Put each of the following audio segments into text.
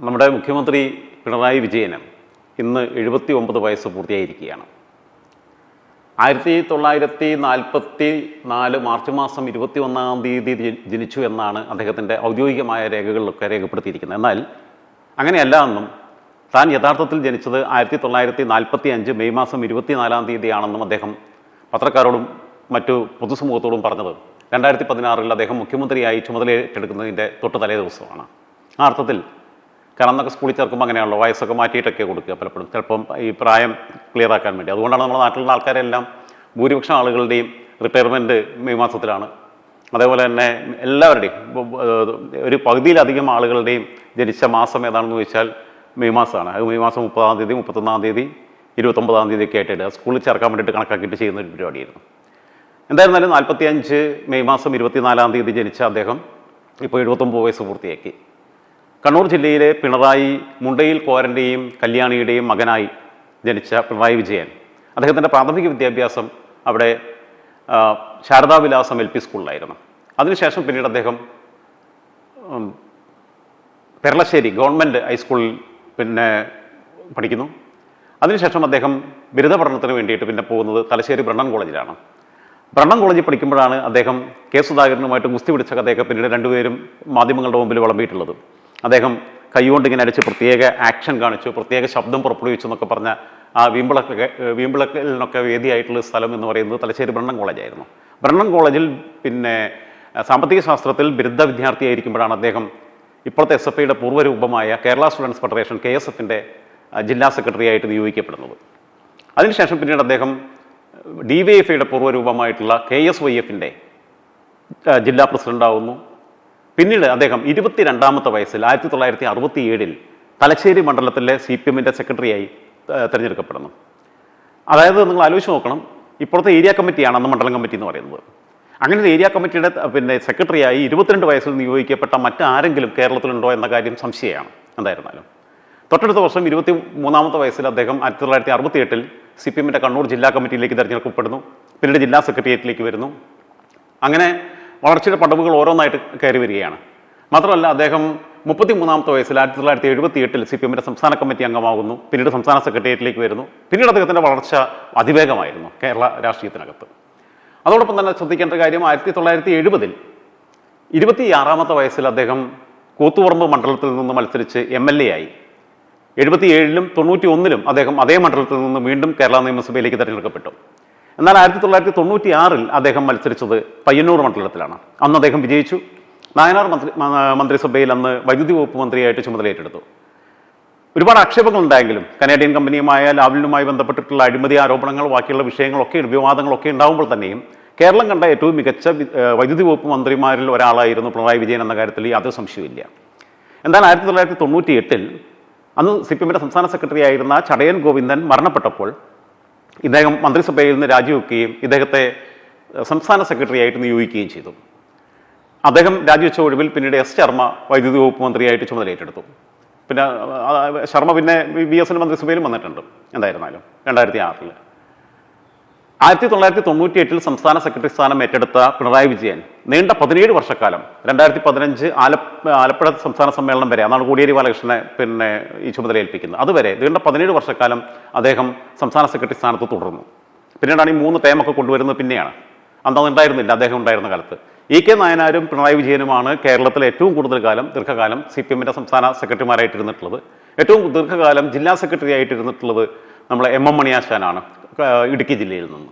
നമ്മുടെ മുഖ്യമന്ത്രി പിണറായി വിജയന് ഇന്ന് എഴുപത്തി ഒമ്പത് വയസ്സ് പൂർത്തിയായിരിക്കുകയാണ്. ആയിരത്തി തൊള്ളായിരത്തി നാൽപ്പത്തി നാല് മാർച്ച് മാസം ഇരുപത്തി ഒന്നാം തീയതി ജനിച്ചു എന്നാണ് അദ്ദേഹത്തിന്റെ ഔദ്യോഗികമായ രേഖകളിലൊക്കെ രേഖപ്പെടുത്തിയിരിക്കുന്നത്. എന്നാൽ അങ്ങനെയല്ല എന്നും താൻ യഥാർത്ഥത്തിൽ ജനിച്ചത് ആയിരത്തി തൊള്ളായിരത്തി നാൽപ്പത്തി അഞ്ച് മെയ് മാസം ഇരുപത്തിനാലാം തീയതിയാണെന്നും അദ്ദേഹം പത്രക്കാരോടും മറ്റു പൊതുസമൂഹത്തോടും പറഞ്ഞത്. രണ്ടായിരത്തി പതിനാറിൽ അദ്ദേഹം മുഖ്യമന്ത്രിയായി ചുമതലയേറ്റെടുക്കുന്നതിന്റെ തൊട്ട് തലേ ദിവസമാണ്. ആ അർത്ഥത്തിൽ കാരണം അന്നൊക്കെ സ്കൂളിൽ ചേർക്കുമ്പോൾ അങ്ങനെയാണല്ലോ. വയസ്സൊക്കെ മാറ്റിയിട്ടൊക്കെ കൊടുക്കുക പലപ്പോഴും. ചിലപ്പം ഈ പ്രായം ക്ലിയർ ആക്കാൻ വേണ്ടി. അതുകൊണ്ടാണ് നമ്മുടെ നാട്ടിലുള്ള ആൾക്കാരെല്ലാം ഭൂരിപക്ഷം ആളുകളുടെയും റിട്ടയർമെന്റ് മെയ് മാസത്തിലാണ്. അതേപോലെ തന്നെ എല്ലാവരുടെയും ഒരു പകുതിയിലധികം ആളുകളുടെയും ജനിച്ച മാസം ഏതാണെന്ന് ചോദിച്ചാൽ മെയ് മാസമാണ്. അത് മെയ് മാസം മുപ്പതാം തീയതി മുപ്പത്തൊന്നാം തീയതി ഇരുപത്തൊമ്പതാം തീയതി ഒക്കെ ആയിട്ടുണ്ട് സ്കൂളിൽ ചേർക്കാൻ വേണ്ടിയിട്ട് കണക്കാക്കിയിട്ട് ചെയ്യുന്ന ഒരു പരിപാടിയായിരുന്നു. എന്തായിരുന്നാലും നാൽപ്പത്തിയഞ്ച് മെയ് മാസം ഇരുപത്തിനാലാം തീയതി ജനിച്ച അദ്ദേഹം ഇപ്പോൾ എഴുപത്തൊമ്പത് വയസ്സ് പൂർത്തിയാക്കി. കണ്ണൂർ ജില്ലയിലെ പിണറായി മുണ്ടയിൽ കോരന്റെയും കല്യാണിയുടെയും മകനായി ജനിച്ച പിണറായി വിജയൻ. അദ്ദേഹത്തിന്റെ പ്രാഥമിക വിദ്യാഭ്യാസം അവിടെ ശാരദാവിലാസം എൽ പി സ്കൂളിലായിരുന്നു. അതിനുശേഷം പിന്നീട് അദ്ദേഹം പെരളശ്ശേരി ഗവൺമെന്റ് ഹൈസ്കൂളിൽ പിന്നെ പഠിക്കുന്നു. അതിനുശേഷം അദ്ദേഹം ബിരുദ പഠനത്തിന് വേണ്ടിയിട്ട് പിന്നെ പോകുന്നത് തലശ്ശേരി ബ്രണ്ണൻ കോളേജിലാണ്. ബ്രണ്ണൻ കോളേജിൽ പഠിക്കുമ്പോഴാണ് അദ്ദേഹം കെ സുധാകരനുമായിട്ട് ഗുസ്തി പിടിച്ച കഥയൊക്കെ പിന്നീട് രണ്ടുപേരും മാധ്യമങ്ങളുടെ മുമ്പിൽ വിളമ്പിയിട്ടുള്ളത്. അദ്ദേഹം കൈകൊണ്ട് ഇങ്ങനെ അടിച്ച് പ്രത്യേക ആക്ഷൻ കാണിച്ചു പ്രത്യേക ശബ്ദം പുറപ്പെടുവിച്ചു എന്നൊക്കെ പറഞ്ഞ ആ വീമ്പിളക്കൊക്കെ വീമ്പിളക്കലിനൊക്കെ വേദിയായിട്ടുള്ള സ്ഥലം എന്ന് പറയുന്നത് തലശ്ശേരി ബ്രണ്ണൻ കോളേജായിരുന്നു ബ്രണ്ണൻ കോളേജിൽ പിന്നെ സാമ്പത്തിക ശാസ്ത്രത്തിൽ ബിരുദ വിദ്യാർത്ഥിയായിരിക്കുമ്പോഴാണ് അദ്ദേഹം ഇപ്പോഴത്തെ എസ് എഫ് ഐയുടെ പൂർവരൂപമായ Kerala students federation K S എഫിന്റെ ജില്ലാ സെക്രട്ടറി ആയിട്ട് നിയോഗിക്കപ്പെടുന്നത്. അതിനുശേഷം പിന്നീട് അദ്ദേഹം ഡി വൈ എഫ് ഐയുടെ പൂർവരൂപമായിട്ടുള്ള കെ എസ് വൈ എഫിന്റെ ജില്ലാ പ്രസിഡന്റ് ആവുന്നു പിന്നീട് അദ്ദേഹം ഇരുപത്തിരണ്ടാമത്തെ വയസ്സിൽ ആയിരത്തി തൊള്ളായിരത്തി അറുപത്തി ഏഴിൽ തലശ്ശേരി മണ്ഡലത്തിലെ സി പി എമ്മിന്റെ സെക്രട്ടറിയായി തിരഞ്ഞെടുക്കപ്പെടുന്നു. അതായത് നിങ്ങൾ ആലോചിച്ച് നോക്കണം ഇപ്പോഴത്തെ ഏരിയ കമ്മിറ്റിയാണ് അന്ന് മണ്ഡലം കമ്മിറ്റി എന്ന് പറയുന്നത്. അങ്ങനെ ഒരു ഏരിയ കമ്മിറ്റിയുടെ പിന്നെ സെക്രട്ടറിയായി ഇരുപത്തിരണ്ട് വയസ്സിൽ നിയോഗിക്കപ്പെട്ട മറ്റാരെങ്കിലും കേരളത്തിലുണ്ടോ എന്ന കാര്യം സംശയമാണ് എന്തായിരുന്നാലും. തൊട്ടടുത്ത വർഷം ഇരുപത്തി മൂന്നാമത്തെ വയസ്സിൽ അദ്ദേഹം ആയിരത്തി തൊള്ളായിരത്തി അറുപത്തി എട്ടിൽ സി പി എമ്മിന്റെ കണ്ണൂർ ജില്ലാ കമ്മിറ്റിയിലേക്ക് തിരഞ്ഞെടുക്കപ്പെടുന്നു. പിന്നീട് ജില്ലാ സെക്രട്ടേറിയറ്റിലേക്ക് വരുന്നു. അങ്ങനെ വളർച്ചയുടെ പടവുകൾ ഓരോന്നായിട്ട് കയറി വരികയാണ്. മാത്രമല്ല അദ്ദേഹം മുപ്പത്തി മൂന്നാമത്തെ വയസ്സിൽ ആയിരത്തി തൊള്ളായിരത്തി എഴുപത്തി എട്ടിൽ സി പി എമ്മിന്റെ സംസ്ഥാന കമ്മിറ്റി അംഗമാകുന്നു. പിന്നീട് സംസ്ഥാന സെക്രട്ടേറിയറ്റിലേക്ക് വരുന്നു. പിന്നീട് അദ്ദേഹത്തിന്റെ വളർച്ച അതിവേഗമായിരുന്നു കേരള രാഷ്ട്രീയത്തിനകത്ത്. അതോടൊപ്പം തന്നെ ശ്രദ്ധിക്കേണ്ട കാര്യം ആയിരത്തി തൊള്ളായിരത്തി എഴുപതിൽ ഇരുപത്തിയാറാമത്തെ വയസ്സിൽ അദ്ദേഹം കൂത്തുപറമ്പ് മണ്ഡലത്തിൽ നിന്ന് മത്സരിച്ച് എം എൽ എ ആയി. എഴുപത്തിയേഴിലും തൊണ്ണൂറ്റി ഒന്നിലും അദ്ദേഹം അതേ മണ്ഡലത്തിൽ നിന്ന് വീണ്ടും കേരള നിയമസഭയിലേക്ക് തിരഞ്ഞെടുക്കപ്പെട്ടു. എന്നാൽ ആയിരത്തി തൊള്ളായിരത്തി തൊണ്ണൂറ്റി ആറിൽ അദ്ദേഹം മത്സരിച്ചത് പയ്യന്നൂർ മണ്ഡലത്തിലാണ്. അന്ന് അദ്ദേഹം വിജയിച്ചു. നായനാർ മന്ത്രി മന്ത്രിസഭയിൽ അന്ന് വൈദ്യുതി വകുപ്പ് മന്ത്രിയായിട്ട് ചുമതലയേറ്റെടുത്തു. ഒരുപാട് ആക്ഷേപങ്ങൾ ഉണ്ടായെങ്കിലും കനേഡിയൻ കമ്പനിയുമായ ലാവലിനുമായി ബന്ധപ്പെട്ടിട്ടുള്ള അഴിമതി ആരോപണങ്ങൾ ബാക്കിയുള്ള വിഷയങ്ങളൊക്കെ വിവാദങ്ങളൊക്കെ ഉണ്ടാകുമ്പോൾ തന്നെയും കേരളം കണ്ട ഏറ്റവും മികച്ച വൈദ്യുതി വകുപ്പ് മന്ത്രിമാരിൽ ഒരാളായിരുന്നു പിണറായി വിജയൻ എന്ന കാര്യത്തിൽ യാതൊരു സംശയമില്ല എന്നാൽ ആയിരത്തി തൊള്ളായിരത്തി തൊണ്ണൂറ്റി എട്ടിൽ അന്ന് സി പി എമ്മിന്റെ സംസ്ഥാന സെക്രട്ടറി ആയിരുന്ന ചടയൻ ഗോവിന്ദൻ മരണപ്പെട്ടപ്പോൾ ഇദ്ദേഹം മന്ത്രിസഭയിൽ നിന്ന് രാജിവെക്കുകയും ഇദ്ദേഹത്തെ സംസ്ഥാന സെക്രട്ടറി ആയിട്ട് നിയോഗിക്കുകയും ചെയ്തു. അദ്ദേഹം രാജിവെച്ച ഒഴിവിൽ പിന്നീട് എസ് ശർമ്മ വൈദ്യുതി വകുപ്പ് മന്ത്രിയായിട്ട് ചുമതലയേറ്റെടുത്തു പിന്നെ ശർമ്മ പിന്നെ വി എസ് എൻ മന്ത്രിസഭയിലും വന്നിട്ടുണ്ട് എന്തായിരുന്നാലും രണ്ടായിരത്തി ആറിൽ ആയിരത്തി തൊള്ളായിരത്തി തൊണ്ണൂറ്റി എട്ടിൽ സംസ്ഥാന സെക്രട്ടറി സ്ഥാനം ഏറ്റെടുത്ത പിണറായി വിജയൻ നീണ്ട പതിനേഴ് വർഷക്കാലം രണ്ടായിരത്തി പതിനഞ്ച് ആലപ്പ ആലപ്പുഴ സംസ്ഥാന സമ്മേളനം വരെ അതാണ് കോടിയേരി ബാലകൃഷ്ണനെ പിന്നെ ഈ ചുമതല ഏൽപ്പിക്കുന്നത്. അതുവരെ നീണ്ട പതിനേഴ് വർഷക്കാലം അദ്ദേഹം സംസ്ഥാന സെക്രട്ടറി സ്ഥാനത്ത് തുടർന്നു. പിന്നീടാണ് ഈ മൂന്ന് ടേമൊക്കെ കൊണ്ടുവരുന്നത് പിന്നെയാണ്. അന്ന് ഉണ്ടായിരുന്നില്ല അദ്ദേഹം ഉണ്ടായിരുന്ന കാലത്ത്. ഇ കെ നായനാരും പിണറായി വിജയനുമാണ് കേരളത്തിൽ ഏറ്റവും കൂടുതൽ കാലം ദീർഘകാലം സി പി എമ്മിന്റെ സംസ്ഥാന സെക്രട്ടറിമാരായിട്ടിരുന്നിട്ടുള്ളത്. ഏറ്റവും ദീർഘകാലം ജില്ലാ സെക്രട്ടറി ആയിട്ടിരുന്നിട്ടുള്ളത് നമ്മളെ എം എം മണിയാശാനാണ്. ഇടുക്കി ജില്ലയിൽ നിന്ന്.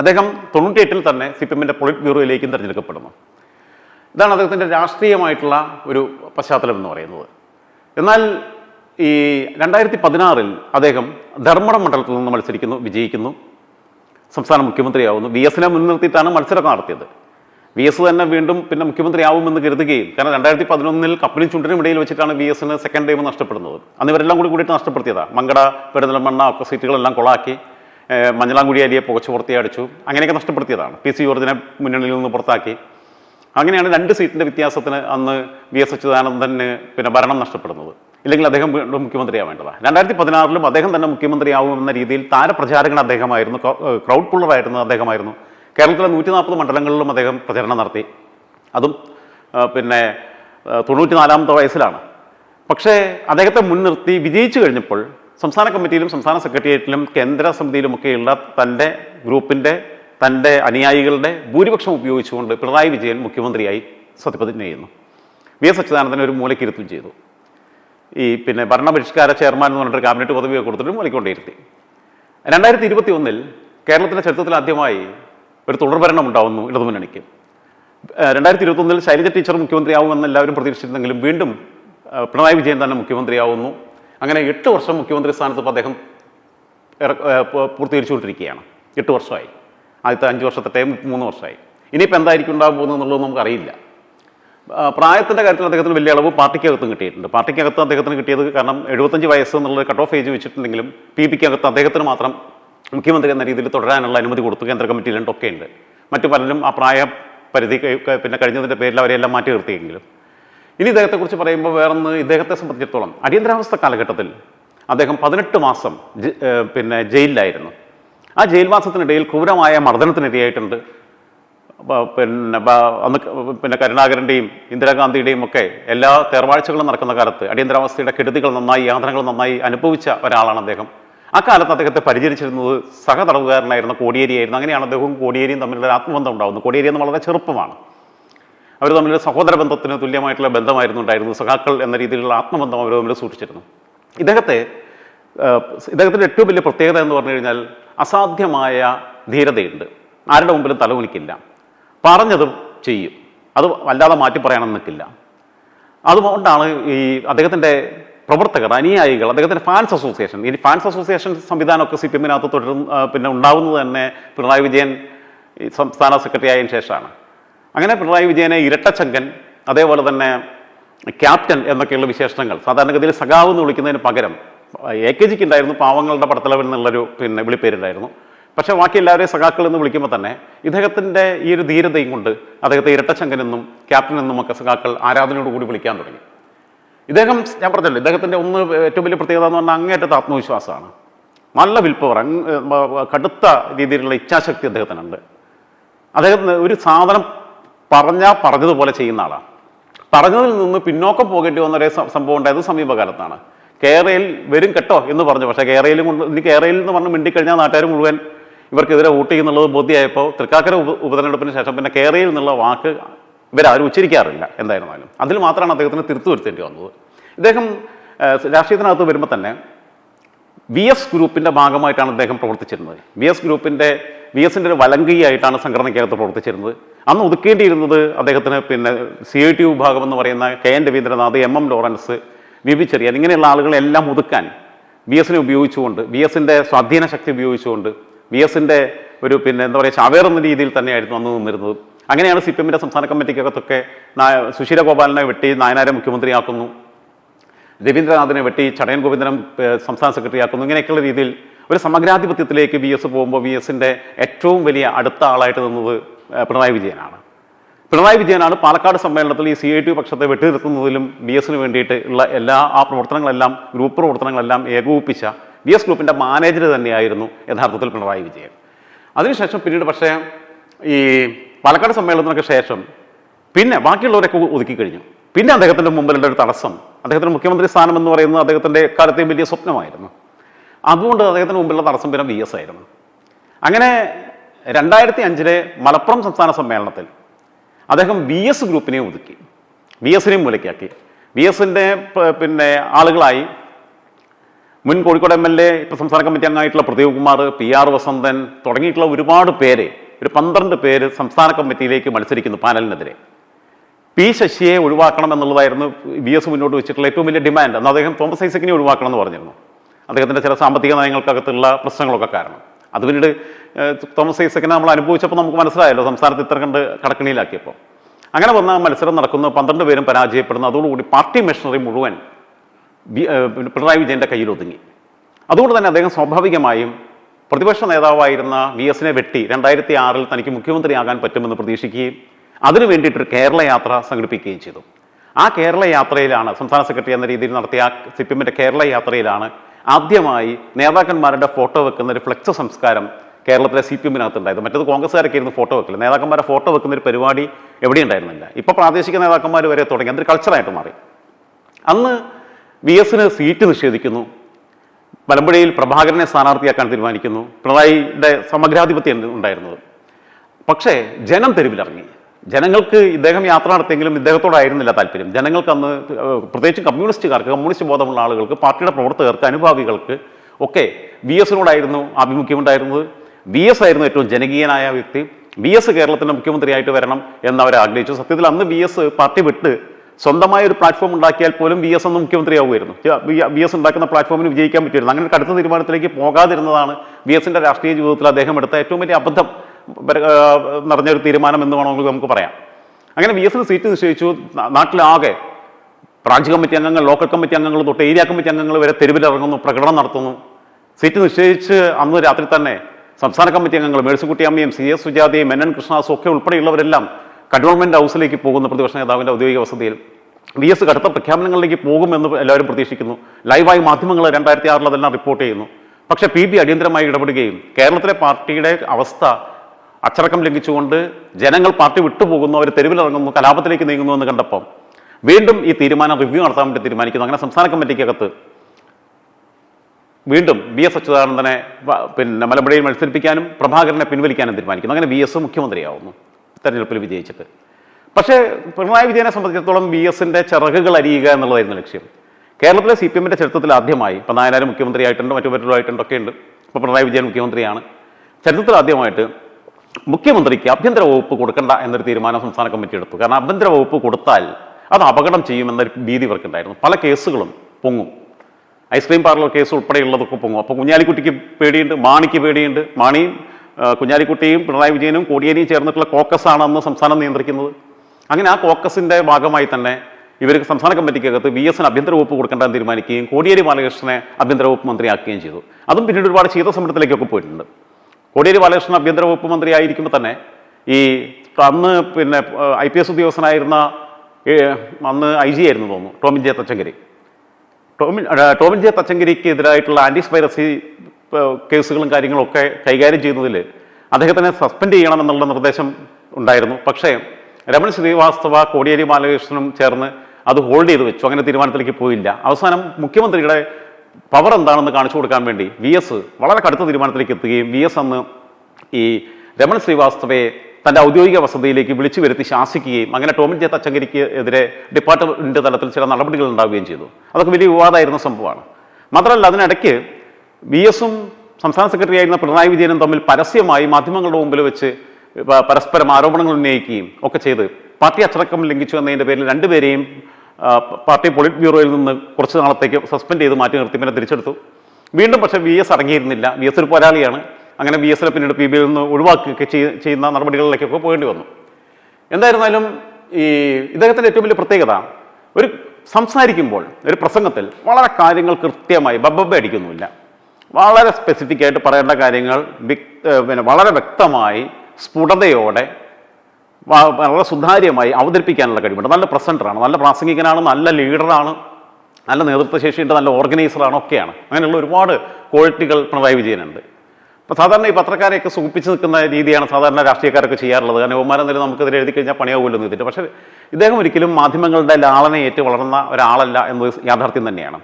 അദ്ദേഹം തൊണ്ണൂറ്റിയെട്ടിൽ തന്നെ സി പി എമ്മിന്റെ പൊളിറ്റ് ബ്യൂറോയിലേക്കും തിരഞ്ഞെടുക്കപ്പെടുന്നു. ഇതാണ് അദ്ദേഹത്തിന്റെ രാഷ്ട്രീയമായിട്ടുള്ള ഒരു പശ്ചാത്തലം എന്ന് പറയുന്നത്. എന്നാൽ ഈ രണ്ടായിരത്തി പതിനാറിൽ അദ്ദേഹം ധർമ്മടം മണ്ഡലത്തിൽ നിന്ന് മത്സരിക്കുന്നു വിജയിക്കുന്നു. സംസ്ഥാന മുഖ്യമന്ത്രിയാവുന്നു. വി എസിനെ മുൻനിർത്തിയിട്ടാണ് മത്സരം നടത്തിയത്. വി എസ് തന്നെ വീണ്ടും പിന്നെ മുഖ്യമന്ത്രിയാവുമെന്ന് കരുതുകയും കാരണം രണ്ടായിരത്തി പതിനൊന്നിൽ കപ്പലും ചുണ്ടിനും ഇടയിൽ വെച്ചിട്ടാണ് വി എസിന് സെക്കൻഡ് ടൈം നഷ്ടപ്പെടുന്നത്. അന്ന് ഇവരെല്ലാം കൂടി കൂടിയിട്ട് നഷ്ടപ്പെടുത്തിയതാണ് മങ്കട പെരുന്തൽമണ്ണ ഒക്കെ സീറ്റുകളെല്ലാം കൊളാക്കി. ഏഹ് മഞ്ഞളാംകുടി അലിയെ പുകച്ചു പുറത്തിയടിച്ചു അങ്ങനെയൊക്കെ നഷ്ടപ്പെടുത്തിയതാണ്. പി സി ജോർജിനെ മുന്നണിയിൽ നിന്ന് പുറത്താക്കി. അങ്ങനെയാണ് രണ്ട് സീറ്റിന്റെ വ്യത്യാസത്തിന് അന്ന് വി എസ് അച്യുതാനന്ദന് പിന്നെ ഭരണം നഷ്ടപ്പെടുന്നത്. ഇല്ലെങ്കിൽ അദ്ദേഹം വീണ്ടും മുഖ്യമന്ത്രിയാവേണ്ടതാണ് രണ്ടായിരത്തി പതിനാറിലും അദ്ദേഹം തന്നെ മുഖ്യമന്ത്രിയാവുമെന്ന രീതിയിൽ താരപ്രചാരകൻ അദ്ദേഹമായിരുന്നു. ക്രൗഡ് പുള്ളറായിരുന്നു അദ്ദേഹമായിരുന്നു. കേരളത്തിലെ നൂറ്റി നാൽപ്പത് മണ്ഡലങ്ങളിലും അദ്ദേഹം പ്രചരണം നടത്തി. അതും പിന്നെ തൊണ്ണൂറ്റി നാലാമത്തെ വയസ്സിലാണ്. പക്ഷേ അദ്ദേഹത്തെ മുൻനിർത്തി വിജയിച്ചു കഴിഞ്ഞപ്പോൾ സംസ്ഥാന കമ്മിറ്റിയിലും സംസ്ഥാന സെക്രട്ടേറിയറ്റിലും കേന്ദ്ര സമിതിയിലുമൊക്കെയുള്ള തന്റെ ഗ്രൂപ്പിന്റെ തന്റെ അനുയായികളുടെ ഭൂരിപക്ഷം ഉപയോഗിച്ചുകൊണ്ട് പിണറായി വിജയൻ മുഖ്യമന്ത്രിയായി സത്യപ്രതിജ്ഞ ചെയ്യുന്നു വി എസ് അച്യുതാനന്ദനെ ഒരു മൂലക്കിരുത്തും ചെയ്തു. ഈ പിന്നെ ഭരണപരിഷ്കാര ചെയർമാൻ എന്ന് പറഞ്ഞിട്ട് ക്യാബിനറ്റ് പദവിയൊക്കെ കൊടുത്തിട്ട് മൂലക്കൊണ്ടിരുത്തി രണ്ടായിരത്തി ഇരുപത്തി ഒന്നിൽ കേരളത്തിന്റെ ചരിത്രത്തിൽ ആദ്യമായി ഒരു തുടർഭരണം ഉണ്ടാവുന്നു ഇടതുമുന്നണിക്ക്. രണ്ടായിരത്തി ഇരുപത്തൊന്നിൽ ശൈലജ ടീച്ചർ മുഖ്യമന്ത്രിയാവുമെന്ന് എല്ലാവരും പ്രതീക്ഷിച്ചിരുന്നെങ്കിലും വീണ്ടും പിണറായി വിജയൻ തന്നെ മുഖ്യമന്ത്രിയാവുന്നു. അങ്ങനെ എട്ട് വർഷം മുഖ്യമന്ത്രി സ്ഥാനത്ത് അദ്ദേഹം പൂർത്തീകരിച്ചുകൊണ്ടിരിക്കുകയാണ്. എട്ട് വർഷമായി. ആദ്യത്തെ അഞ്ച് വർഷത്തെ ടൈം മൂന്ന് വർഷമായി. ഇനിയിപ്പോൾ എന്തായിരിക്കും ഉണ്ടാകാൻ പോകുന്നത് എന്നുള്ളത് നമുക്കറിയില്ല. പ്രായത്തിന്റെ കാര്യത്തിൽ അദ്ദേഹത്തിന് വലിയ അളവ് പാർട്ടിക്കകത്തും കിട്ടിയിട്ടുണ്ട്. പാർട്ടിക്കകത്ത് അദ്ദേഹത്തിന് കിട്ടിയത് കാരണം എഴുപത്തഞ്ച് വയസ്സ് എന്നുള്ള കട്ട് ഓഫ് ഏജ് വെച്ചിട്ടുണ്ടെങ്കിലും പി പിക്കകത്ത് അദ്ദേഹത്തിന് മാത്രം മുഖ്യമന്ത്രി എന്ന രീതിയിൽ തുടരാനുള്ള അനുമതി കൊടുത്തു. കേന്ദ്ര കമ്മിറ്റിയിലുണ്ടൊക്കെ ഉണ്ട് മറ്റു പലരും ആ പ്രായ പരിധി പിന്നെ കഴിഞ്ഞതിന്റെ പേരിൽ അവരെല്ലാം മാറ്റി നിർത്തിയെങ്കിലും. ഇനി ഇദ്ദേഹത്തെക്കുറിച്ച് പറയുമ്പോൾ വേറൊന്ന് ഇദ്ദേഹത്തെ സംബന്ധിച്ചിടത്തോളം അടിയന്തരാവസ്ഥ കാലഘട്ടത്തിൽ അദ്ദേഹം പതിനെട്ട് മാസം പിന്നെ ജയിലിലായിരുന്നു. ആ ജയിൽവാസത്തിനിടയിൽ ക്രൂരമായ മർദ്ദനത്തിനിരയായിട്ടുണ്ട്. പിന്നെ അന്ന് പിന്നെ കരുണാകരന്റെയും ഇന്ദിരാഗാന്ധിയുടെയും ഒക്കെ എല്ലാ തേർവാഴ്ചകളും നടക്കുന്ന കാലത്ത് അടിയന്തരാവസ്ഥയുടെ കെടുതികൾ നന്നായി യാതനകൾ നന്നായി അനുഭവിച്ച ഒരാളാണ് അദ്ദേഹം. ആ കാലത്ത് അദ്ദേഹത്തെ പരിചരിച്ചിരുന്നത് സഹതടവുകാരനായിരുന്ന കോടിയേരിയായിരുന്നു. അങ്ങനെയാണ് അദ്ദേഹവും കോടിയേരിയും തമ്മിലുള്ള ആത്മബന്ധം ഉണ്ടാകുന്നത് കോടിയേരി എന്ന് വളരെ ചെറുപ്പമാണ്. അവർ തമ്മിൽ സഹോദര ബന്ധത്തിന് തുല്യമായിട്ടുള്ള ബന്ധമായിരുന്നു ഉണ്ടായിരുന്നു സഖാക്കൾ എന്ന രീതിയിലുള്ള ആത്മബന്ധം അവർ തമ്മിൽ സൂക്ഷിച്ചിരുന്നു. ഇദ്ദേഹത്തെ ഇദ്ദേഹത്തിന്റെ ഏറ്റവും വലിയ പ്രത്യേകത എന്ന് പറഞ്ഞു കഴിഞ്ഞാൽ അസാധ്യമായ ധീരതയുണ്ട്. ആരുടെ മുമ്പിലും തലകുനിക്കില്ല. പറഞ്ഞതും ചെയ്യും. അത് വല്ലാതെ മാറ്റി പറയാനൊന്നും നിൽക്കില്ല. അതുകൊണ്ടാണ് ഈ അദ്ദേഹത്തിന്റെ പ്രവർത്തകർ അനുയായികൾ അദ്ദേഹത്തിന്റെ ഫാൻസ് അസോസിയേഷൻ ഈ ഫാൻസ് അസോസിയേഷൻ സംവിധാനമൊക്കെ സി പി എമ്മിനകത്ത് തുടരും പിന്നെ ഉണ്ടാവുന്നത് തന്നെ പിണറായി വിജയൻ സംസ്ഥാന സെക്രട്ടറി ആയതിനു ശേഷമാണ്. അങ്ങനെ പിണറായി വിജയനെ ഇരട്ടച്ചങ്കൻ അതേപോലെ തന്നെ ക്യാപ്റ്റൻ എന്നൊക്കെയുള്ള വിശേഷണങ്ങൾ സാധാരണഗതിയിൽ സഖാവ് എന്ന് വിളിക്കുന്നതിന് പകരം എ കെ ജിക്ക് ഉണ്ടായിരുന്നു പാവങ്ങളുടെ പടത്തലവൻ എന്നുള്ളൊരു പിന്നെ വിളിപ്പേരുണ്ടായിരുന്നു. പക്ഷേ ബാക്കി എല്ലാവരെയും സഖാക്കൾ എന്ന് വിളിക്കുമ്പോൾ തന്നെ ഇദ്ദേഹത്തിന്റെ ഈ ഒരു ധീരതയും കൊണ്ട് അദ്ദേഹത്തെ ഇരട്ടച്ചങ്കൻ എന്നും ക്യാപ്റ്റൻ എന്നും ഒക്കെ സഖാക്കൾ ആരാധനയോട് കൂടി വിളിക്കാൻ തുടങ്ങി. ഇദ്ദേഹം ഞാൻ പറഞ്ഞല്ലോ ഇദ്ദേഹത്തിന്റെ ഒന്ന് ഏറ്റവും വലിയ പ്രത്യേകത എന്ന് പറഞ്ഞാൽ അങ്ങേറ്റത്തെ ആത്മവിശ്വാസമാണ്. നല്ല വിൽപ്പവർ കടുത്ത രീതിയിലുള്ള ഇച്ഛാശക്തി അദ്ദേഹത്തിനുണ്ട്. അദ്ദേഹത്തിന് ഒരു സാധനം പറഞ്ഞാൽ പറഞ്ഞതുപോലെ ചെയ്യുന്ന ആളാണ് പറഞ്ഞതിൽ നിന്ന് പിന്നോക്കം പോകേണ്ടി വന്ന ഒരേ സംഭവം ഉണ്ടായത് സമീപകാലത്താണ്. കേരളയിൽ വരും കേട്ടോ എന്ന് പറഞ്ഞു. പക്ഷേ കേരളയിലും കൊണ്ട് ഇനി കേരളയിൽ എന്ന് പറഞ്ഞ് മിണ്ടിക്കഴിഞ്ഞാൽ നാട്ടുകാർ മുഴുവൻ ഇവർക്കെതിരെ വോട്ട് ചെയ്യുന്നുള്ളത് ബോധ്യമായപ്പോൾ തൃക്കാക്കര ഉപ ഉപതെരഞ്ഞെടുപ്പിന് ശേഷം പിന്നെ കേരളയിൽ എന്നുള്ള വാക്ക് ഇവരാരും ഉച്ചരിക്കാറില്ല എന്തായിരുന്നാലും. അതിൽ മാത്രമാണ് അദ്ദേഹത്തിന് തിരുത്തു വരുത്തേണ്ടി വന്നത്. ഇദ്ദേഹം രാഷ്ട്രീയത്തിനകത്ത് വരുമ്പോൾ തന്നെ വി എസ് ഗ്രൂപ്പിന്റെ ഭാഗമായിട്ടാണ് അദ്ദേഹം പ്രവർത്തിച്ചിരുന്നത്. വി എസ് ഗ്രൂപ്പിന്റെ വി എസിന്റെ ഒരു വലങ്കയായിട്ടാണ് സംഘടനയ്ക്കകത്ത് പ്രവർത്തിച്ചിരുന്നത്. അന്ന് ഒതുക്കേണ്ടിയിരുന്നത് അദ്ദേഹത്തിന് പിന്നെ സി ഐ ടി വിഭാഗം എന്ന് പറയുന്ന K N Ravindranath M M Lawrence V P Cherian ഇങ്ങനെയുള്ള ആളുകളെല്ലാം ഒതുക്കാൻ വി എസിനെ ഉപയോഗിച്ചുകൊണ്ട് വി എസിന്റെ സ്വാധീന ശക്തി ഉപയോഗിച്ചുകൊണ്ട് വി എസിന്റെ ഒരു പിന്നെ എന്താ പറയുക ചാവേർ എന്ന രീതിയിൽ തന്നെയായിരുന്നു അന്ന് നിന്നിരുന്നത്. അങ്ങനെയാണ് സി പി എമ്മിന്റെ സംസ്ഥാന കമ്മിറ്റിക്കകത്തൊക്കെ സുശീല ഗോപാലനെ വെട്ടി നായനാരെ മുഖ്യമന്ത്രിയാക്കുന്നു. രവീന്ദ്രനാഥിനെ വെട്ടി ചടയൻ ഗോവിന്ദനം സംസ്ഥാന സെക്രട്ടറി ആക്കുന്നു ഇങ്ങനെയൊക്കെയുള്ള രീതിയിൽ ഒരു സമഗ്രാധിപത്യത്തിലേക്ക് വി എസ് പോകുമ്പോൾ വി എസിന്റെ ഏറ്റവും വലിയ അടുത്ത ആളായിട്ട് നിന്നത് പിണറായി വിജയനാണ്. പിണറായി വിജയനാണ് പാലക്കാട് സമ്മേളനത്തിൽ ഈ സി ഐ ടി പക്ഷത്തെ വെട്ടിനിർത്തുന്നതിലും ബി എസിന് വേണ്ടിയിട്ട് ഉള്ള എല്ലാ ആ പ്രവർത്തനങ്ങളെല്ലാം ഗ്രൂപ്പ് പ്രവർത്തനങ്ങളെല്ലാം ഏകോപിപ്പിച്ച ബി എസ് ഗ്രൂപ്പിന്റെ മാനേജർ തന്നെയായിരുന്നു യഥാർത്ഥത്തിൽ പിണറായി വിജയൻ. അതിനുശേഷം പിന്നീട് പക്ഷേ ഈ പാലക്കാട് സമ്മേളനത്തിനൊക്കെ ശേഷം പിന്നെ ബാക്കിയുള്ളവരൊക്കെ ഒതുക്കി കഴിഞ്ഞു. പിന്നെ അദ്ദേഹത്തിന്റെ മുമ്പിലുള്ള ഒരു തടസ്സം. അദ്ദേഹത്തിന്റെ മുഖ്യമന്ത്രി സ്ഥാനം എന്ന് പറയുന്നത് അദ്ദേഹത്തിന്റെ കാലത്തെയും വലിയ സ്വപ്നമായിരുന്നു. അതുകൊണ്ട് അദ്ദേഹത്തിന് മുമ്പിലുള്ള തടസ്സം പിന്നെ വി എസ് ആയിരുന്നു. അങ്ങനെ രണ്ടായിരത്തി അഞ്ചിലെ മലപ്പുറം സംസ്ഥാന സമ്മേളനത്തിൽ അദ്ദേഹം വി എസ് ഗ്രൂപ്പിനെ ഒതുക്കി. വി എസിനെയും മൂലക്കാക്കി വി എസിന്റെ പിന്നെ ആളുകളായി മുൻ കോഴിക്കോട് എം എൽ എ ഇപ്പോൾ സംസ്ഥാന കമ്മിറ്റി അംഗമായിട്ടുള്ള പ്രദീപ് കുമാർ പി ആർ വസന്തൻ തുടങ്ങിയിട്ടുള്ള ഒരുപാട് പേര് ഒരു പന്ത്രണ്ട് പേര് സംസ്ഥാന കമ്മിറ്റിയിലേക്ക് മത്സരിക്കുന്നു പാനലിനെതിരെ. പി ശശിയെ ഒഴിവാക്കണം എന്നുള്ളതായിരുന്നു വി എസ് മുന്നോട്ട് വെച്ചിട്ടുള്ള ഏറ്റവും വലിയ ഡിമാൻഡ് അന്ന് അദ്ദേഹം തോമസ് ഐസക്കിനെ ഒഴിവാക്കണം എന്ന് പറഞ്ഞിരുന്നു. അദ്ദേഹത്തിന്റെ ചില സാമ്പത്തിക നയങ്ങൾക്കകത്തുള്ള പ്രശ്നങ്ങളൊക്കെ കാരണം. അത് പിന്നീട് തോമസ് ഐസക്കിനെ നമ്മൾ അനുഭവിച്ചപ്പോൾ നമുക്ക് മനസ്സിലായല്ലോ സംസ്ഥാനത്ത് ഇത്ര കണ്ട് കടക്കണിയിലാക്കിയപ്പോൾ. അങ്ങനെ വന്ന മത്സരം നടക്കുന്നു പന്ത്രണ്ട് പേരും പരാജയപ്പെടുന്നു. അതോടുകൂടി പാർട്ടി മെഷീനറി മുഴുവൻ പിണറായി വിജയന്റെ കയ്യിൽ ഒതുങ്ങി. അതുകൊണ്ട് തന്നെ അദ്ദേഹം സ്വാഭാവികമായും പ്രതിപക്ഷ നേതാവായിരുന്ന വി എസിനെ വെട്ടി രണ്ടായിരത്തി ആറിൽ തനിക്ക് മുഖ്യമന്ത്രിയാകാൻ പറ്റുമെന്ന് പ്രതീക്ഷിക്കുകയും അതിനു വേണ്ടിയിട്ടൊരു കേരള യാത്ര സംഘടിപ്പിക്കുകയും ചെയ്തു. ആ കേരള യാത്രയിലാണ് സംസ്ഥാന സെക്രട്ടറി എന്ന രീതിയിൽ നടത്തിയ സി പി എമ്മിന്റെ കേരള യാത്രയിലാണ് ആദ്യമായി നേതാക്കന്മാരുടെ ഫോട്ടോ വെക്കുന്ന ഒരു ഫ്ലെക്സ് സംസ്കാരം കേരളത്തിലെ സി പി എമ്മിനകത്ത് ഉണ്ടായത് മറ്റത് കോൺഗ്രസ്സുകാരൊക്കെ ഇരുന്ന് ഫോട്ടോ വെക്കില്ല? നേതാക്കന്മാരെ ഫോട്ടോ വെക്കുന്ന ഒരു പരിപാടി എവിടെ ഉണ്ടായിരുന്നില്ല ഇപ്പോൾ പ്രാദേശിക നേതാക്കന്മാർ വരെ തുടങ്ങി. അതൊരു കൾച്ചറായിട്ട് മാറി. അന്ന് വി എസിന് സീറ്റ് നിഷേധിക്കുന്നു. മലമ്പുഴയിൽ പ്രഭാകരനെ സ്ഥാനാർത്ഥിയാക്കാൻ തീരുമാനിക്കുന്നു. പിണറായിയുടെ സമഗ്രാധിപത്യം ഉണ്ടായിരുന്നത്. പക്ഷേ ജനം തെരുവിലിറങ്ങി. ജനങ്ങൾക്ക് ഇദ്ദേഹം യാത്ര നടത്തിയെങ്കിലും ഇദ്ദേഹത്തോടായിരുന്നില്ല താല്പര്യം. ജനങ്ങൾക്ക് അന്ന് പ്രത്യേകിച്ച് കമ്മ്യൂണിസ്റ്റുകാർക്ക് കമ്മ്യൂണിസ്റ്റ് ബോധമുള്ള ആളുകൾക്ക് പാർട്ടിയുടെ പ്രവർത്തകർക്ക് അനുഭാവികൾക്ക് ഒക്കെ വി എസിനോടായിരുന്നു ആഭിമുഖ്യമുണ്ടായിരുന്നത്. വി എസ് ആയിരുന്നു ഏറ്റവും ജനകീയനായ വ്യക്തി. വി എസ് കേരളത്തിന്റെ മുഖ്യമന്ത്രിയായിട്ട് വരണം എന്ന് അവർ ആഗ്രഹിച്ചു. സത്യത്തിൽ അന്ന് വി എസ് പാർട്ടി വിട്ട് സ്വന്തമായ ഒരു പ്ലാറ്റ്ഫോം ഉണ്ടാക്കിയാൽ പോലും വി എസ് അന്ന് മുഖ്യമന്ത്രിയാവുമായിരുന്നു. വി എസ് ഉണ്ടാക്കുന്ന പ്ലാറ്റ്ഫോമിന് വിജയിക്കാൻ പറ്റുമായിരുന്നു അങ്ങനെ കടുത്ത തീരുമാനത്തിലേക്ക് പോകാതിരുന്നതാണ് വി എസിന്റെ രാഷ്ട്രീയ ജീവിതത്തിൽ അദ്ദേഹം എടുത്ത ഏറ്റവും വലിയ അബദ്ധം നിറഞ്ഞൊരു തീരുമാനം എന്ന് വേണമെങ്കിൽ നമുക്ക് പറയാം. അങ്ങനെ വി എസിന് സീറ്റ് നിശ്ചയിച്ചു. നാട്ടിലാകെ ബ്രാഞ്ച് കമ്മിറ്റി അംഗങ്ങൾ ലോക്കൽ കമ്മിറ്റി അംഗങ്ങൾ തൊട്ട് ഏരിയ കമ്മിറ്റി അംഗങ്ങൾ വരെ തെരുവിലിറങ്ങുന്നു പ്രകടനം നടത്തുന്നു. സീറ്റ് നിശ്ചയിച്ച് അന്ന് രാത്രി തന്നെ സംസ്ഥാന കമ്മിറ്റി അംഗങ്ങൾ മേഴ്സിക്കുട്ടി അമ്മയും സി എസ് സുജാതയും എൻ എൻ കൃഷ്ണദാസും ഒക്കെ ഉൾപ്പെടെയുള്ളവരെല്ലാം കണ്ടോൺമെന്റ് ഹൗസിലേക്ക് പോകുന്ന പ്രതിപക്ഷ നേതാവിന്റെ ഔദ്യോഗിക വസതിയിൽ വി എസ് കടുത്ത പ്രഖ്യാപനങ്ങളിലേക്ക് പോകുമെന്ന് എല്ലാവരും പ്രതീക്ഷിക്കുന്നു. ലൈവായി മാധ്യമങ്ങൾ രണ്ടായിരത്തി ആറിൽ അതെല്ലാം റിപ്പോർട്ട് ചെയ്യുന്നു. പക്ഷേ പി ബി അടിയന്തരമായി ഇടപെടുകയും കേരളത്തിലെ പാർട്ടിയുടെ അവസ്ഥ അച്ചടക്കം ലംഘിച്ചുകൊണ്ട് ജനങ്ങൾ പാർട്ടി വിട്ടുപോകുന്നു അവർ തെരുവിലിറങ്ങുന്നു കലാപത്തിലേക്ക് നീങ്ങുന്നു എന്ന് കണ്ടപ്പോൾ വീണ്ടും ഈ തീരുമാനം റിവ്യൂ നടത്താൻ വേണ്ടി തീരുമാനിക്കുന്നു. അങ്ങനെ സംസ്ഥാന കമ്മിറ്റിക്കകത്ത് വീണ്ടും വി എസ് അച്യുതാനന്ദനെ പിന്നെ മലമ്പുഴയിൽ മത്സരിപ്പിക്കാനും പ്രഭാകരനെ പിൻവലിക്കാനും തീരുമാനിക്കുന്നു. അങ്ങനെ വി എസ് മുഖ്യമന്ത്രിയാവുന്നു തെരഞ്ഞെടുപ്പിൽ വിജയിച്ചിട്ട്. പക്ഷേ പിണറായി വിജയനെ സംബന്ധിച്ചിടത്തോളം വി എസിന്റെ ചിറകുകൾ അരിയുക എന്നുള്ളതായിരുന്നു ലക്ഷ്യം. കേരളത്തിലെ സി പി എമ്മിന്റെ ചരിത്രത്തിൽ ആദ്യമായി ഇപ്പം നായനാരും മുഖ്യമന്ത്രിയായിട്ടുണ്ട് മറ്റു മറ്റുള്ളതായിട്ടുണ്ടൊക്കെ ഉണ്ട് ഇപ്പോൾ പിണറായി വിജയൻ മുഖ്യമന്ത്രിയാണ്. ചരിത്രത്തിൽ ആദ്യമായിട്ട് മുഖ്യമന്ത്രിക്ക് ആഭ്യന്തര വകുപ്പ് കൊടുക്കണ്ട എന്നൊരു തീരുമാനം സംസ്ഥാന കമ്മിറ്റി എടുത്തു. കാരണം ആഭ്യന്തര വകുപ്പ് കൊടുത്താൽ അത് അപകടം ചെയ്യുമെന്നൊരു ഭീതി ഇവർക്കുണ്ടായിരുന്നു. പല കേസുകളും പൊങ്ങും. ഐസ്ക്രീം പാർലർ കേസ് ഉൾപ്പെടെയുള്ളതൊക്കെ പൊങ്ങും. അപ്പോൾ കുഞ്ഞാലിക്കുട്ടിക്ക് പേടിയുണ്ട് മാണിക്ക് പേടിയുണ്ട്. മാണിയും കുഞ്ഞാലിക്കുട്ടിയും പിണറായി വിജയനും കോടിയേരിയും ചേർന്നിട്ടുള്ള കോക്കസാണ് അന്ന് സംസ്ഥാനം നിയന്ത്രിക്കുന്നത്. അങ്ങനെ ആ കോക്കസിന്റെ ഭാഗമായി തന്നെ ഇവർക്ക് സംസ്ഥാന കമ്മിറ്റിക്കകത്ത് വി എസിന് ആഭ്യന്തര വകുപ്പ് കൊടുക്കേണ്ടെന്ന് തീരുമാനിക്കുകയും കോടിയേരി ബാലകൃഷ്ണനെ ആഭ്യന്തര വകുപ്പ് മന്ത്രിയാക്കുകയും ചെയ്തു. അതും പിന്നീട് ഒരുപാട് ശീതസമരത്തിലേക്കൊക്കെ പോയിട്ടുണ്ട്. കോടിയേരി ബാലകൃഷ്ണൻ ആഭ്യന്തര വകുപ്പ് മന്ത്രി ആയിരിക്കുമ്പോൾ തന്നെ ഈ അന്ന് പിന്നെ ഐ പി എസ് ഉദ്യോഗസ്ഥനായിരുന്ന അന്ന് ഐ ജി ആയിരുന്നു തോന്നുന്നു ടോമിൻ ജെ തച്ചങ്കരി ടോമിൻ ടോമിൻ ജെ തച്ചങ്കരിക്ക് എതിരായിട്ടുള്ള ആന്റി സ്പൈറസി കേസുകളും കാര്യങ്ങളും ഒക്കെ കൈകാര്യം ചെയ്യുന്നതിൽ അദ്ദേഹത്തിനെ സസ്പെൻഡ് ചെയ്യണമെന്നുള്ള നിർദ്ദേശം ഉണ്ടായിരുന്നു. പക്ഷേ രമൺ ശ്രീവാസ്തവ കോടിയേരി ബാലകൃഷ്ണനും ചേർന്ന് അത് ഹോൾഡ് ചെയ്ത് വെച്ചു. അങ്ങനെ തീരുമാനത്തിലേക്ക് പോയില്ല. അവസാനം മുഖ്യമന്ത്രിയുടെ പവർ എന്താണെന്ന് കാണിച്ചു കൊടുക്കാൻ വേണ്ടി വി എസ് വളരെ കടുത്ത തീരുമാനത്തിലേക്ക് എത്തുകയും വി എസ് അന്ന് ഈ രമൺ ശ്രീവാസ്തവയെ തന്റെ ഔദ്യോഗിക വസതിയിലേക്ക് വിളിച്ചു വരുത്തി ശാസിക്കുകയും അങ്ങനെ ടോമിൻ ജെ തച്ചങ്കരിക്ക് എതിരെ ഡിപ്പാർട്ട്മെന്റ് തലത്തിൽ ചില നടപടികൾ ഉണ്ടാവുകയും ചെയ്തു. അതൊക്കെ വലിയ വിവാദമായിരുന്ന സംഭവമാണ്. മാത്രമല്ല അതിനിടയ്ക്ക് വി എസും സംസ്ഥാന സെക്രട്ടറി ആയിരുന്ന പിണറായി വിജയനും തമ്മിൽ പരസ്യമായി മാധ്യമങ്ങളുടെ മുമ്പിൽ വെച്ച് പരസ്പരം ആരോപണങ്ങൾ ഉന്നയിക്കുകയും ഒക്കെ ചെയ്ത് പാർട്ടി അച്ചടക്കം ലംഘിച്ചു എന്നതിന്റെ പേരിൽ രണ്ടുപേരെയും പാർട്ടി പൊളിറ്റ് ബ്യൂറോയിൽ നിന്ന് കുറച്ച് നാളത്തേക്ക് സസ്പെൻഡ് ചെയ്ത് മാറ്റി നിർത്തി പിന്നെ തിരിച്ചെടുത്തു. വീണ്ടും പക്ഷേ വി എസ് അടങ്ങിയിരുന്നില്ല. വി എസ് ഒരു പോരാളിയാണ്. അങ്ങനെ വി എസിനെ പിന്നീട് പി ബിയിൽ നിന്ന് ഒഴിവാക്കുകയൊക്കെ ചെയ്യ- ചെയ്യുന്ന നടപടികളിലേക്കൊക്കെ പോകേണ്ടി വന്നു. എന്തായിരുന്നാലും ഈ ഇദ്ദേഹത്തിന്റെ ഏറ്റവും വലിയ പ്രത്യേകത ഒരു സംസാരിക്കുമ്പോൾ ഒരു പ്രസംഗത്തിൽ വളരെ കാര്യങ്ങൾ കൃത്യമായി ബബ്ബ അടിക്കുന്നുമില്ല. വളരെ സ്പെസിഫിക് ആയിട്ട് പറയേണ്ട കാര്യങ്ങൾ പിന്നെ വളരെ വ്യക്തമായി സ്ഫുടതയോടെ വളരെ സുതാര്യമായി അവതരിപ്പിക്കാനുള്ള കഴിവുണ്ട്. നല്ല പ്രസന്ററാണ് നല്ല പ്രാസംഗികനാണ് നല്ല ലീഡറാണ് നല്ല നേതൃത്വശേഷിയുണ്ട് നല്ല ഓർഗനൈസറാണ് ഒക്കെയാണ്. അങ്ങനെയുള്ള ഒരുപാട് ക്വാളിറ്റികൾ പിണറായി വിജയനുണ്ട്. അപ്പോൾ സാധാരണ ഈ പത്രക്കാരെയൊക്കെ സൂപ്പിച്ച് നിൽക്കുന്ന രീതിയാണ് സാധാരണ രാഷ്ട്രീയക്കാരൊക്കെ ചെയ്യാറുള്ളത്. കാരണം ഒമാരം നേരം നമുക്കിതിൽ എഴുതി കഴിഞ്ഞാൽ പണിയാവുമല്ലോ എന്ന് പക്ഷേ ഇദ്ദേഹം ഒരിക്കലും മാധ്യമങ്ങളുടെ ലാളനയേറ്റ് വളർന്ന ഒരാളല്ല എന്നത് യാഥാർത്ഥ്യം തന്നെയാണ്.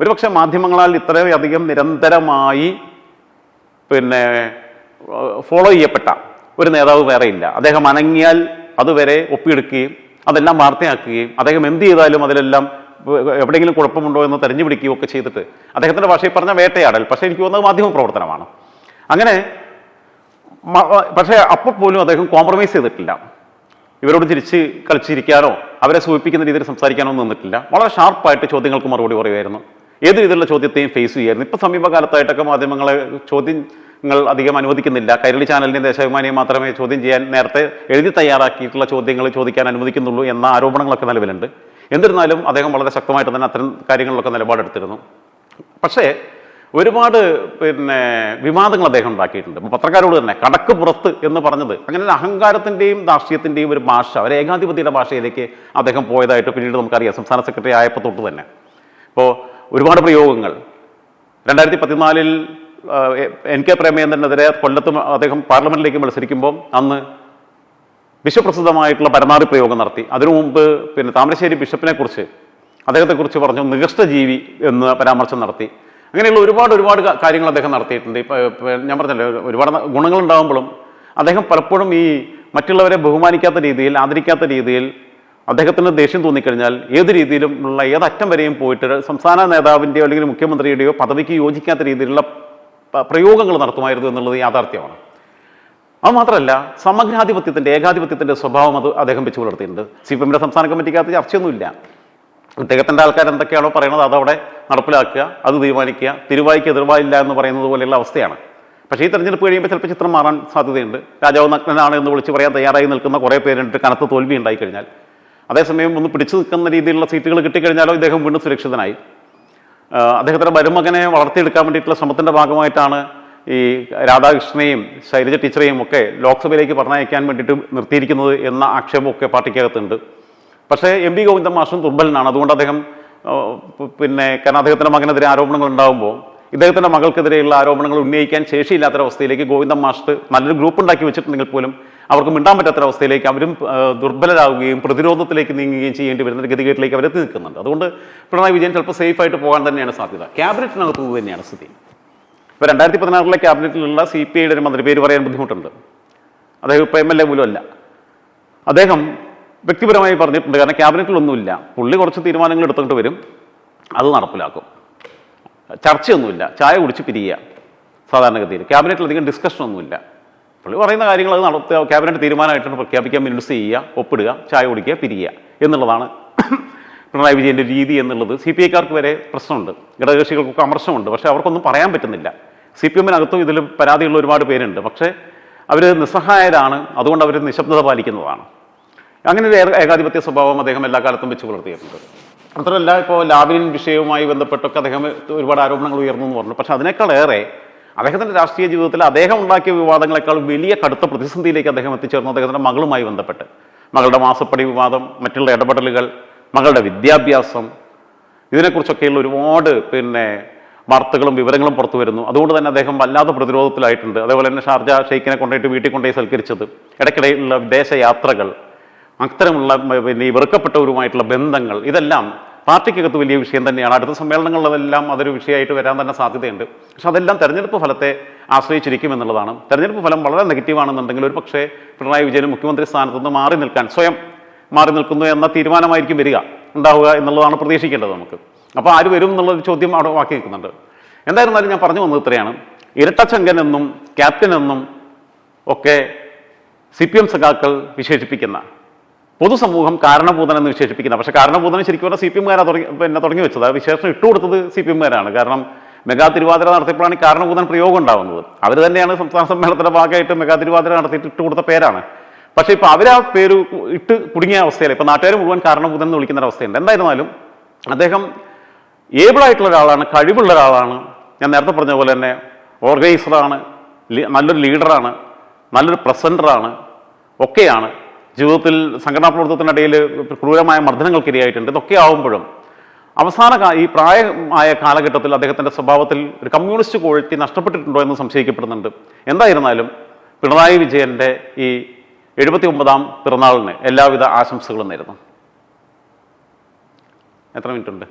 ഒരുപക്ഷെ മാധ്യമങ്ങളാൽ ഇത്രയധികം നിരന്തരമായി പിന്നെ ഫോളോ ചെയ്യപ്പെട്ട ഒരു നേതാവ് വേറെയില്ല അദ്ദേഹം അനങ്ങിയാൽ അതുവരെ ഒപ്പിയെടുക്കുകയും അതെല്ലാം വാർത്തയാക്കുകയും അദ്ദേഹം എന്ത് ചെയ്താലും അതിലെല്ലാം എവിടെയെങ്കിലും കുഴപ്പമുണ്ടോ എന്ന് തെരഞ്ഞു പിടിക്കുകയും ഒക്കെ ചെയ്തിട്ട് അദ്ദേഹത്തിന്റെ ഭാഷയിൽ പറഞ്ഞ വേട്ടയാടൽ. പക്ഷേ എനിക്ക് തോന്നുന്നത് മാധ്യമ പ്രവർത്തനമാണ്. അങ്ങനെ പക്ഷേ അപ്പോൾ പോലും അദ്ദേഹം കോംപ്രമൈസ് ചെയ്തിട്ടില്ല. ഇവരോട് തിരിച്ച് കളിച്ചിരിക്കാനോ അവരെ സൂചിപ്പിക്കുന്ന രീതിയിൽ സംസാരിക്കാനോ നിന്നിട്ടില്ല. വളരെ ഷാർപ്പായിട്ട് ചോദ്യങ്ങൾക്ക് മറുപടി പറയുമായിരുന്നു. ഏത് രീതിയിലുള്ള ചോദ്യത്തെയും ഫേസ് ചെയ്യായിരുന്നു. ഇപ്പം സമീപകാലത്തായിട്ടൊക്കെ മാധ്യമങ്ങളെ ചോദ്യങ്ങൾ അധികം അനുവദിക്കുന്നില്ല. കൈരളി ചാനലിന്റെ ദേശാഭിമാനിയെ മാത്രമേ ചോദ്യം ചെയ്യാൻ നേരത്തെ എഴുതി തയ്യാറാക്കിയിട്ടുള്ള ചോദ്യങ്ങൾ ചോദിക്കാൻ അനുവദിക്കുന്നുള്ളൂ എന്ന ആരോപണങ്ങളൊക്കെ നിലവിലുണ്ട്. എന്നിരുന്നാലും അദ്ദേഹം വളരെ ശക്തമായിട്ട് തന്നെ അത്തരം കാര്യങ്ങളിലൊക്കെ നിലപാടെടുത്തിരുന്നു. പക്ഷേ ഒരുപാട് പിന്നെ വിവാദങ്ങൾ അദ്ദേഹം ഉണ്ടാക്കിയിട്ടുണ്ട്. പത്രക്കാരോട് തന്നെ കടക്ക് പുറത്ത് എന്ന് പറഞ്ഞത് അങ്ങനെ ഒരു അഹങ്കാരത്തിന്റെയും രാഷ്ട്രീയത്തിന്റെയും ഒരു ഭാഷ ഒരു ഏകാധിപതിയുടെ ഭാഷയിലേക്ക് അദ്ദേഹം പോയതായിട്ട് പിന്നീട് നമുക്കറിയാം. സംസ്ഥാന സെക്രട്ടറി ആയപ്പോൾ തൊട്ട് തന്നെ. ഇപ്പോൾ ഒരുപാട് പ്രയോഗങ്ങൾ. രണ്ടായിരത്തി പതിനാലിൽ എൻ കെ പ്രേമചന്ദ്രനെതിരെ കൊല്ലത്ത് അദ്ദേഹം പാർലമെന്റിലേക്ക് മത്സരിക്കുമ്പോൾ അന്ന് വിശ്വപ്രസിദ്ധമായിട്ടുള്ള പരമാറി പ്രയോഗം നടത്തി. അതിനു മുമ്പ് പിന്നെ താമരശ്ശേരി ബിഷപ്പിനെ കുറിച്ച് അദ്ദേഹത്തെക്കുറിച്ച് പറഞ്ഞു നികഷ്ട ജീവി എന്ന് പരാമർശം നടത്തി. അങ്ങനെയുള്ള ഒരുപാട് ഒരുപാട് കാര്യങ്ങൾ അദ്ദേഹം നടത്തിയിട്ടുണ്ട്. ഞാൻ പറഞ്ഞല്ലോ ഒരുപാട് ഗുണങ്ങൾ ഗുണങ്ങളുണ്ടാകുമ്പോഴും അദ്ദേഹം പലപ്പോഴും ഈ മറ്റുള്ളവരെ ബഹുമാനിക്കാത്ത രീതിയിൽ ആദരിക്കാത്ത രീതിയിൽ അദ്ദേഹത്തിന് ദേഷ്യം തോന്നിക്കഴിഞ്ഞാൽ ഏത് രീതിയിലും ഉള്ള ഏതറ്റം വരെയും പോയിട്ട് സംസ്ഥാന നേതാവിന്റെയോ അല്ലെങ്കിൽ മുഖ്യമന്ത്രിയുടെയോ പദവിക്ക് യോജിക്കാത്ത രീതിയിലുള്ള പ്രയോഗങ്ങൾ നടത്തുമായിരുന്നു എന്നുള്ളത് യാഥാർത്ഥ്യമാണ്. അത് മാത്രമല്ല സമഗ്രാധിപത്യത്തിന്റെ ഏകാധിപത്യത്തിന്റെ സ്വഭാവം അത് അദ്ദേഹം വെച്ച് പുലർത്തിയിട്ടുണ്ട്. സി പി എമ്മിന്റെ സംസ്ഥാന കമ്മിറ്റിക്കകത്ത് ചർച്ചയൊന്നുമില്ല. അദ്ദേഹത്തിന്റെ ആൾക്കാർ എന്തൊക്കെയാണോ പറയുന്നത് അതവിടെ നടപ്പിലാക്കുക അത് തീരുമാനിക്കുക തിരുവായിക്ക് എതിർവായില്ല എന്ന് പറയുന്നത് പോലെയുള്ള അവസ്ഥയാണ്. പക്ഷേ ഈ തെരഞ്ഞെടുപ്പ് കഴിയുമ്പോൾ ചിലപ്പോൾ ചിത്രം മാറാൻ സാധ്യതയുണ്ട്. രാജാവ് നഗ്നനാണ് എന്ന് വിളിച്ച് പറയാൻ തയ്യാറായി നിൽക്കുന്ന കുറേ പേരുണ്ട് കനത്ത തോൽവി ഉണ്ടായി കഴിഞ്ഞാൽ അതേസമയം ഒന്ന് പിടിച്ചു നിൽക്കുന്ന രീതിയിലുള്ള സീറ്റുകൾ കിട്ടിക്കഴിഞ്ഞാലോ ഇദ്ദേഹം വീണ്ടും സുരക്ഷിതനായി. അദ്ദേഹത്തിന്റെ മരുമകനെ വളർത്തിയെടുക്കാൻ വേണ്ടിയിട്ടുള്ള ശ്രമത്തിന്റെ ഭാഗമായിട്ടാണ് ഈ രാധാകൃഷ്ണനെയും ശൈലജ ടീച്ചറെയും ഒക്കെ ലോക്സഭയിലേക്ക് പറഞ്ഞയക്കാൻ വേണ്ടിയിട്ട് നിർത്തിയിരിക്കുന്നത് എന്ന ആക്ഷേപമൊക്കെ പാർട്ടിക്കകത്തുണ്ട്. പക്ഷേ എം പി ഗോവിന്ദൻ മാഷും ദുർബലനാണ്. അതുകൊണ്ട് അദ്ദേഹം പിന്നെ കാരണം അദ്ദേഹത്തിന്റെ മകനെതിരെ ആരോപണങ്ങൾ ഉണ്ടാകുമ്പോൾ ഇദ്ദേഹത്തിന്റെ മകൾക്കെതിരെയുള്ള ആരോപണങ്ങൾ ഉന്നയിക്കാൻ ശേഷിയില്ലാത്തൊരവസ്ഥയിലേക്ക് ഗോവിന്ദൻ മാഷ് നല്ലൊരു ഗ്രൂപ്പ് ഉണ്ടാക്കി വെച്ചിട്ടുണ്ടെങ്കിൽ പോലും അവർക്ക് മിണ്ടാൻ പറ്റാത്തൊരവസ്ഥയിലേക്ക് അവരും ദുർബലരാകുകയും പ്രതിരോധത്തിലേക്ക് നീങ്ങുകയും ചെയ്യേണ്ടി വരുന്ന ഗതികേട്ടിലേക്ക് അവരെത്തി നിൽക്കുന്നുണ്ട്. അതുകൊണ്ട് പിണറായി വിജയൻ ചിലപ്പോൾ സേഫ് ആയിട്ട് പോകാൻ തന്നെയാണ് സാധ്യത. ക്യാബിനറ്റിനകത്ത് തന്നെയാണ് സ്ഥിതി. ഇപ്പോൾ രണ്ടായിരത്തി പതിനാറിലെ ക്യാബിനറ്റിലുള്ള സി പി ഐയുടെ ഒരു മന്ത്രി പേര് പറയാൻ ബുദ്ധിമുട്ടുണ്ട്. അദ്ദേഹം ഇപ്പോൾ എം എൽ എ പോലും അല്ല. അദ്ദേഹം വ്യക്തിപരമായി പറഞ്ഞിട്ടുണ്ട് കാരണം ക്യാബിനറ്റിലൊന്നുമില്ല. പുള്ളി കുറച്ച് തീരുമാനങ്ങൾ എടുത്തുകൊണ്ട് വരും. അത് നടപ്പിലാക്കും. ചർച്ചയൊന്നുമില്ല. ചായ കുടിച്ച് പിരിയുക സാധാരണഗതിയിൽ. ക്യാബിനറ്റിൽ അധികം ഡിസ്കഷൻ ഒന്നുമില്ല. പുള്ളി പറയുന്ന കാര്യങ്ങൾ അത് നടത്തുക ക്യാബിനറ്റ് തീരുമാനമായിട്ടാണ് പ്രഖ്യാപിക്കാൻ മിനിറ്റ്സ് ചെയ്യുക ഒപ്പിടുക ചായ കുടിക്കുക പിരിയുക എന്നുള്ളതാണ് പിണറായി വിജയന്റെ രീതി എന്നുള്ളത്. സി പി ഐക്കാർക്ക് വരെ പ്രശ്നമുണ്ട്. ഘടകകക്ഷികൾക്കൊക്കെ അമർശമുണ്ട് പക്ഷേ അവർക്കൊന്നും പറയാൻ പറ്റുന്നില്ല. സി പി എമ്മിനകത്തും ഇതിൽ പരാതിയുള്ള ഒരുപാട് പേരുണ്ട്. പക്ഷേ അവർ നിസ്സഹായരാണ്. അതുകൊണ്ട് അവർ നിശബ്ദത പാലിക്കുന്നതാണ്. അങ്ങനെ ഒരു ഏകാധിപത്യ സ്വഭാവം അദ്ദേഹം എല്ലാ കാലത്തും വെച്ച് പുലർത്തിയിട്ടുണ്ട്. മാത്രമല്ല ഇപ്പോൾ ലാബിൻ വിഷയവുമായി ബന്ധപ്പെട്ടൊക്കെ അദ്ദേഹം ഒരുപാട് ആരോപണങ്ങൾ ഉയർന്നു എന്ന് പറഞ്ഞു. പക്ഷേ അതിനേക്കാളേറെ അദ്ദേഹത്തിന്റെ രാഷ്ട്രീയ ജീവിതത്തിൽ അദ്ദേഹം ഉണ്ടാക്കിയ വിവാദങ്ങളെക്കാൾ വലിയ കടുത്ത പ്രതിസന്ധിയിലേക്ക് അദ്ദേഹം എത്തിച്ചേർന്നു. അദ്ദേഹത്തിന്റെ മകളുമായി ബന്ധപ്പെട്ട്. മകളുടെ മാസപ്പടി വിവാദം മറ്റുള്ള ഇടപെടലുകൾ മകളുടെ വിദ്യാഭ്യാസം ഇതിനെക്കുറിച്ചൊക്കെയുള്ള ഒരുപാട് പിന്നെ വാർത്തകളും വിവരങ്ങളും പുറത്തു വരുന്നു. അതുകൊണ്ട് തന്നെ അദ്ദേഹം വല്ലാത്ത പ്രതിരോധത്തിലായിട്ടുണ്ട്. അതേപോലെ തന്നെ ഷാർജ ഷെയ്ഖിനെ കൊണ്ടുപോയിട്ട് വീട്ടിൽ കൊണ്ടുപോയി സൽക്കരിച്ചത്. ഇടയ്ക്കിടെയുള്ള വിദേശ യാത്രകൾ അത്തരമുള്ള പിന്നെ വെറുക്കപ്പെട്ടവരുമായിട്ടുള്ള ബന്ധങ്ങൾ ഇതെല്ലാം പാർട്ടിക്കകത്ത് വലിയ വിഷയം തന്നെയാണ്. അടുത്ത സമ്മേളനങ്ങളിലെല്ലാം അതൊരു വിഷയമായിട്ട് വരാൻ തന്നെ സാധ്യതയുണ്ട്. പക്ഷെ അതെല്ലാം തെരഞ്ഞെടുപ്പ് ഫലത്തെ ആശ്രയിച്ചിരിക്കും എന്നുള്ളതാണ്. തെരഞ്ഞെടുപ്പ് ഫലം വളരെ നെഗറ്റീവാണെന്നുണ്ടെങ്കിൽ ഒരു പക്ഷേ പിണറായി വിജയൻ മുഖ്യമന്ത്രി സ്ഥാനത്ത് നിന്ന് മാറി നിൽക്കാൻ സ്വയം മാറി നിൽക്കുന്നു എന്ന തീരുമാനമായിരിക്കും വരിക ഉണ്ടാവുക എന്നുള്ളതാണ് പ്രതീക്ഷിക്കേണ്ടത് നമുക്ക്. അപ്പോൾ ആര് വരും എന്നുള്ളൊരു ചോദ്യം അവിടെ ബാക്കി നിൽക്കുന്നുണ്ട്. എന്തായിരുന്നാലും ഞാൻ പറഞ്ഞു വന്നത് ഇത്രയാണ്. ഇരട്ടച്ചങ്കൻ എന്നും ക്യാപ്റ്റൻ എന്നും ഒക്കെ സി പി എം സഖാക്കൾ വിശേഷിപ്പിക്കുന്ന പൊതുസമൂഹം കാരണഭൂതൻ എന്ന് വിശേഷിപ്പിക്കുന്നത് പക്ഷേ കാരണഭൂതൻ ശരിക്കും പറഞ്ഞാൽ സി പി എമ്മുകാരാണ് തുടങ്ങി പിന്നെ തുടങ്ങി വെച്ചത് ആ വിശേഷണം ഇട്ടുകൊടുത്തത് സി പി എംകാരാണ് കാരണം മെഗാ തിരുവാതിര നടത്തിയപ്പോഴാണ് ഈ കാരണഭൂതൻ പ്രയോഗം ഉണ്ടാകുന്നത് അവർ തന്നെയാണ് സംസ്ഥാന സമ്മേളനത്തിന്റെ ഭാഗമായിട്ട് മെഗാ തിരുവാതിര നടത്തിയിട്ട് ഇട്ട് കൊടുത്ത പേരാണ്. പക്ഷേ ഇപ്പോൾ അവർ ആ പേര് ഇട്ട് കുടുങ്ങിയ അവസ്ഥയിൽ ഇപ്പോൾ നാട്ടുകാർ മുഴുവൻ കാരണഭൂതൻ എന്ന് വിളിക്കുന്ന അവസ്ഥയുണ്ട്. എന്തായിരുന്നാലും അദ്ദേഹം ഏബിളായിട്ടുള്ള ഒരാളാണ് കഴിവുള്ള ഒരാളാണ്. ഞാൻ നേരത്തെ പറഞ്ഞ പോലെ തന്നെ ഓർഗനൈസറാണ് നല്ലൊരു ലീഡറാണ് നല്ലൊരു പ്രസന്ററാണ് ഒക്കെയാണ്. ജീവിതത്തിൽ സംഘടനാ പ്രവർത്തനത്തിനിടയിൽ ക്രൂരമായ മർദ്ദനങ്ങൾക്കിരയായിട്ടുണ്ട് ഇതൊക്കെ ആവുമ്പോഴും അവസാന ഈ പ്രായമായ കാലഘട്ടത്തിൽ അദ്ദേഹത്തിന്റെ സ്വഭാവത്തിൽ ഒരു കമ്മ്യൂണിസ്റ്റ് ക്വാളിറ്റി നഷ്ടപ്പെട്ടിട്ടുണ്ടോ എന്ന് സംശയിക്കപ്പെടുന്നുണ്ട്. എന്തായിരുന്നാലും പിണറായി വിജയന്റെ ഈ എഴുപത്തി ഒമ്പതാം പിറന്നാളിന് എല്ലാവിധ ആശംസകളും നേരുന്നു. എത്ര മിനിറ്റ് ഉണ്ട്